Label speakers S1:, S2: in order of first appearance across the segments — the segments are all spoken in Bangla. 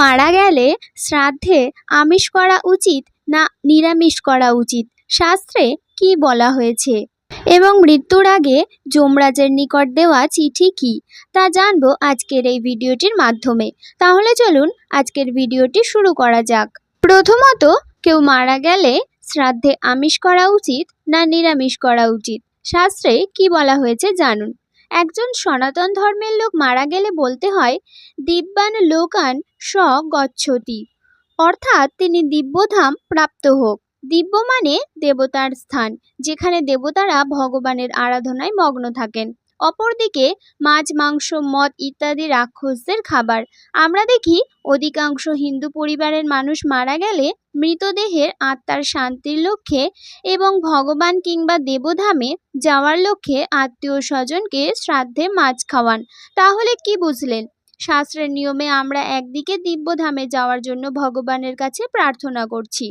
S1: মারা গেলে শ্রাদ্ধে আমিষ করা উচিত না নিরামিষ করা উচিত? শাস্ত্রে কি বলা হয়েছে? এবং মৃত্যুর আগে যমরাজের নিকট দেওয়া চিঠি কি? তা জানব আজকের এই ভিডিওটির মাধ্যমে। তাহলে চলুন আজকের ভিডিওটি শুরু করা যাক। প্রথমত, কেউ মারা গেলে শ্রাদ্ধে আমিষ করা উচিত না নিরামিষ করা উচিত? শাস্ত্রে কি বলা হয়েছে জানুন। একজন সনাতন ধর্মের লোক মারা গেলে বলতে হয়, দিব্যান লোকান স গচ্ছতি অর্থাৎ তিনি দিব্যধাম প্রাপ্ত হোক। দিব্য মানে দেবতার স্থান, যেখানে দেবতারা ভগবানের আরাধনায় মগ্ন থাকেন। অপরদিকে মাছ, মাংস, মদ ইত্যাদি রাক্ষসদের খাবার। আমরা দেখি অধিকাংশ হিন্দু পরিবারের মানুষ মারা গেলে মৃতদেহের আত্মার শান্তির লক্ষ্যে এবং ভগবান কিংবা দেবধামে যাওয়ার লক্ষ্যে আত্মীয় স্বজনকে শ্রাদ্ধে মাছ খাওয়ান। তাহলে কি বুঝলেন? শাস্ত্রের নিয়মে আমরা একদিকে দিব্যধামে যাওয়ার জন্য ভগবানের কাছে প্রার্থনা করছি।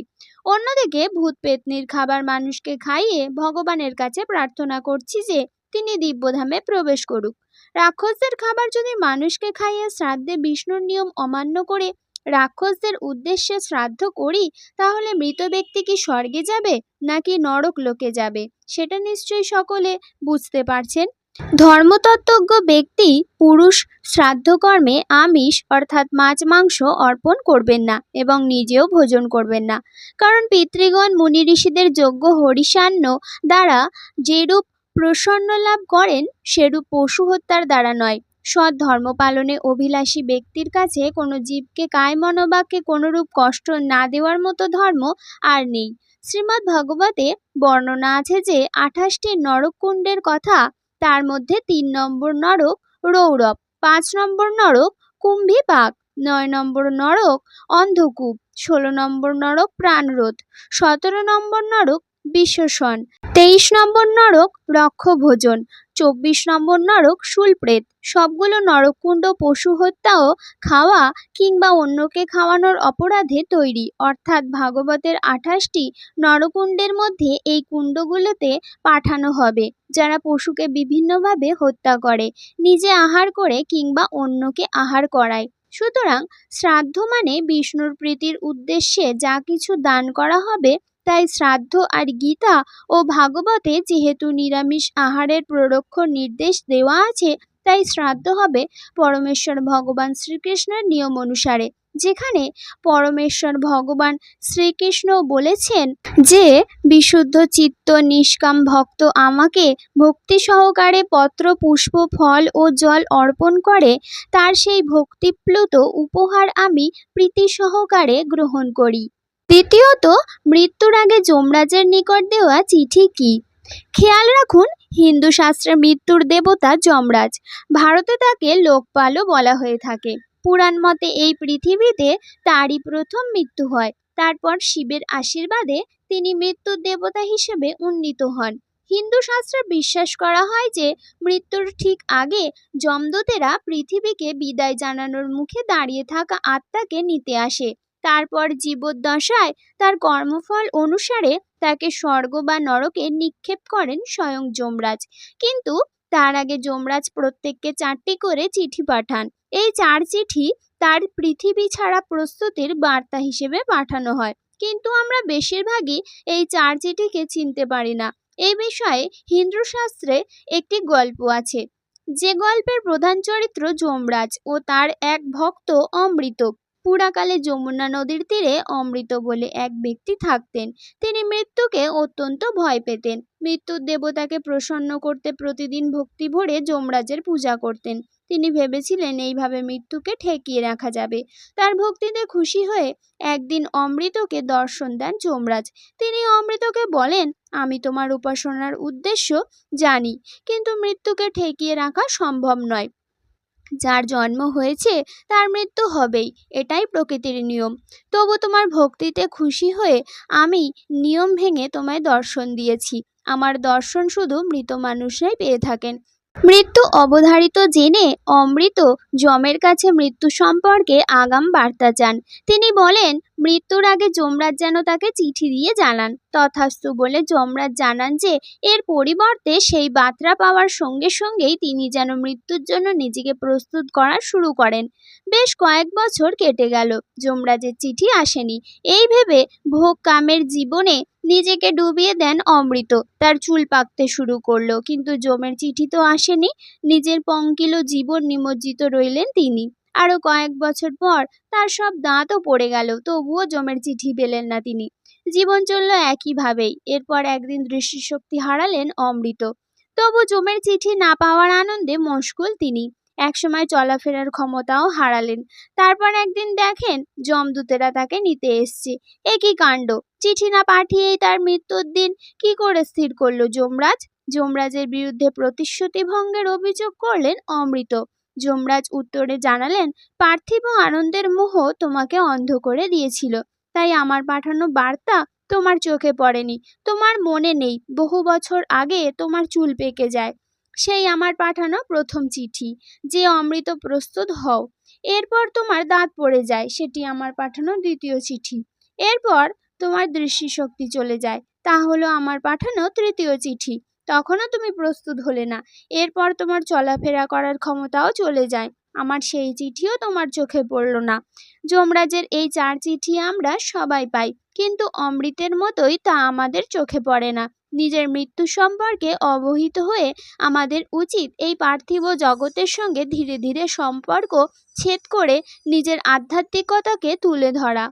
S1: অন্যদিকে ভূত পেতনির খাবার মানুষকে খাইয়ে ভগবানের কাছে প্রার্থনা করছি যে তিনি দিব্যধামে প্রবেশ করুক। রাক্ষসদের খাবার যদি মানুষকে খাইয়ে শ্রাদ্ধে বিষ্ণুর নিয়ম অমান্য করে রাক্ষসদের উদ্দেশ্যে শ্রাদ্ধ করি, তাহলে মৃত ব্যক্তি কি স্বর্গে যাবে নাকি নরক লোকে যাবে? সেটা নিশ্চয়ই সকলে বুঝতে পারছেন। ধর্মতত্ত্বজ্ঞ ব্যক্তি, পুরুষ, শ্রাদ্ধকর্মে আমিষ অর্থাৎ মাছ মাংস অর্পণ করবেন না এবং নিজেও ভোজন করবেন না। কারণ পিতৃগণ মুনি ঋষিদের যোগ্য হরিষান্ন দ্বারা যেরূপ প্রসন্ন লাভ করেন সেরূপ পশু হত্যার দ্বারা নয়। সৎ ধর্ম পালনে অভিলাষী ব্যক্তির কাছে কোনো জীবকে কায় মনোবাক্যে কোনোরূপ কষ্ট না দেওয়ার মতো ধর্ম আর নেই। শ্রীমদ্ ভগবতে বর্ণনা আছে যে, আঠাশটি নরককুণ্ডের কথা, তার মধ্যে তিন নম্বর নরক রৌরব, পাঁচ নম্বর নরক কুম্ভীবাগ নয় নম্বর নরক অন্ধকূপ, ষোলো নম্বর নরক প্রাণরোধ, সতেরো নম্বর নরক বিশ্বসন তেইশ নম্বর নরক রক্ষভোজন, চব্বিশ নম্বর নরক শুলপ্রেত সবগুলো নরককুণ্ড পশু হত্যাও খাওয়া কিংবা অন্যকে খাওয়ানোর অপরাধে তৈরি। অর্থাৎ ভাগবতের আঠাশটি নরকুণ্ডের মধ্যে এই কুণ্ডগুলোতে পাঠানো হবে, যারা পশুকে বিভিন্নভাবে হত্যা করে, নিজে আহার করে কিংবা অন্যকে আহার করায়। সুতরাং শ্রাদ্ধ মানে বিষ্ণুর প্রীতির উদ্দেশ্যে যা কিছু দান করা হবে তাই শ্রাদ্ধ আর গীতা ও ভাগবতে যেহেতু নিরামিষ আহারের প্ররক্ষ নির্দেশ দেওয়া আছে, তাই শ্রাদ্ধ হবে পরমেশ্বর ভগবান শ্রীকৃষ্ণের নিয়ম অনুসারে, যেখানে পরমেশ্বর ভগবান শ্রীকৃষ্ণ বলেছেন যে, বিশুদ্ধ চিত্ত নিষ্কাম ভক্ত আমাকে ভক্তি সহকারে পত্র, পুষ্প, ফল ও জল অর্পণ করে, তার সেই ভক্তিপ্লুত উপহার আমি প্রীতি সহকারে গ্রহণ করি। দ্বিতীয়ত, মৃত্যুর আগে যমরাজের নিকট দেওয়া চিঠি কি? খেয়াল রাখুন, হিন্দু শাস্ত্রে মৃত্যুর দেবতা যমরাজ। ভারতে তাকে লোকপালও বলা হয়ে থাকে। পুরাণ মতে এই পৃথিবীতে তারই প্রথম মৃত্যু হয়। তারপর শিবের আশীর্বাদে তিনি মৃত্যুর দেবতা হিসেবে উন্নীত হন। হিন্দু শাস্ত্রে বিশ্বাস করা হয় যে, মৃত্যুর ঠিক আগে যমদূতেরা পৃথিবীকে বিদায় জানানোর মুখে দাঁড়িয়ে থাকা আত্মাকে নিতে আসে। তারপর জীবদ্দশায় তার কর্মফল অনুসারে তাকে স্বর্গ বা নরকে নিক্ষেপ করেন স্বয়ং যমরাজ। কিন্তু তার আগে যমরাজ প্রত্যেককে চারটি করে চিঠি পাঠান। এই চার চিঠি তার পৃথিবী ছাড়া প্রস্তুতির বার্তা হিসেবে পাঠানো হয়। কিন্তু আমরা বেশিরভাগই এই চার চিঠিকে চিনতে পারি না। এই বিষয়ে হিন্দু শাস্ত্রে একটি গল্প আছে। যে গল্পের প্রধান চরিত্র যমরাজ ও তার এক ভক্ত অমৃত। পুরাকালে যমুনা নদীর তীরে অমৃত বলে এক ব্যক্তি থাকতেন। তিনি মৃত্যুকে অত্যন্ত ভয় পেতেন। মৃত্যুর দেবতাকে প্রসন্ন করতে প্রতিদিন ভক্তি ভরে যমরাজের পূজা করতেন। তিনি ভেবেছিলেন এইভাবে মৃত্যুকে ঠেকিয়ে রাখা যাবে। তার ভক্তিতে খুশি হয়ে একদিন অমৃতকে দর্শন দেন যমরাজ। তিনি অমৃতকে বলেন, আমি তোমার উপাসনার উদ্দেশ্য জানি, কিন্তু মৃত্যুকে ঠেকিয়ে রাখা সম্ভব নয়। যার জন্ম হয়েছে তার মৃত্যু হবেই, এটাই প্রকৃতির নিয়ম। তবু তোমার ভক্তিতে খুশি হয়ে আমি নিয়ম ভেঙে তোমায় দর্শন দিয়েছি। আমার দর্শন শুধু মৃত মানুষরাই পেয়ে থাকেন। মৃত্যু অবধারিত জেনে অমৃত যমের কাছে মৃত্যু সম্পর্কে আগাম বার্তা চান। তিনি বলেন মৃত্যুর আগে যমরাজ যেন তাকে চিঠি দিয়ে জানান। তথাস্তু বলে যমরাজ জানান যে, এর পরিবর্তে সেই বার্তা পাওয়ার সঙ্গে সঙ্গেই তিনি যেন মৃত্যুর জন্য নিজেকে প্রস্তুত করা শুরু করেন। বেশ কয়েক বছর কেটে গেল, যমরাজের চিঠি আসেনি। এই ভেবে ভোগ কামের জীবনে নিজেকে ডুবিয়ে দেন অমৃত। তার চুল পাকতে শুরু করল, কিন্তু জমের চিঠি তো আসেনি। নিজের পঙ্কিল জীবন নিমজ্জিত রইলেন তিনি। আরও কয়েক বছর পর তার সব দাঁতও পড়ে গেল, তবুও জমের চিঠি পেলেন না তিনি। জীবন চলল একইভাবেই, এরপর একদিন দৃষ্টিশক্তি হারালেন অমৃত। তবু জমের চিঠি না পাওয়ার আনন্দে মশগুল তিনি। একসময় চলাফেরার ক্ষমতাও হারালেন। তারপর একদিন দেখেন যমদূতেরা তাকে নিতে এসছে। এ কি কাণ্ড? চিঠি না পাঠিয়েই তার মৃত্যুর দিন কি করে স্থির করল যমরাজ? যমরাজের বিরুদ্ধে প্রতিশ্রুতি ভঙ্গের অভিযোগ করলেন অমৃত। যমরাজ উত্তরে জানালেন, পার্থিব আনন্দের মোহ তোমাকে অন্ধ করে দিয়েছিল। তাই আমার পাঠানো বার্তা তোমার চোখে পড়েনি। তোমার মনে নেই, বহু বছর আগে তোমার চুল পেকে যায়। সেই আমার পাঠানো প্রথম চিঠি। যে অমৃত প্রস্তুত হও। এরপর তোমার দাঁত পড়ে যায়, সেটি আমার পাঠানো দ্বিতীয় চিঠি। এরপর তোমার দৃষ্টিশক্তি চলে যায়। তা হলো আমার পাঠানো তৃতীয় চিঠি। তখনও তুমি প্রস্তুত হলে না। এরপর তোমার চলাফেরা করার ক্ষমতাও চলে যায়। আমার সেই চিঠিও তোমার চোখে পড়ল না। যমরাজের এই চার চিঠি আমরা সবাই পাই, কিন্তু অমৃতের মতোই তা আমাদের চোখে পড়ে না। নিজের মৃত্যু সম্পর্কে অবহিত হয়ে আমাদের উচিত এই পার্থিব জগতের সঙ্গে ধীরে ধীরে সম্পর্ক ছেদ করে নিজের আধ্যাত্মিকতাকে তুলে ধরা।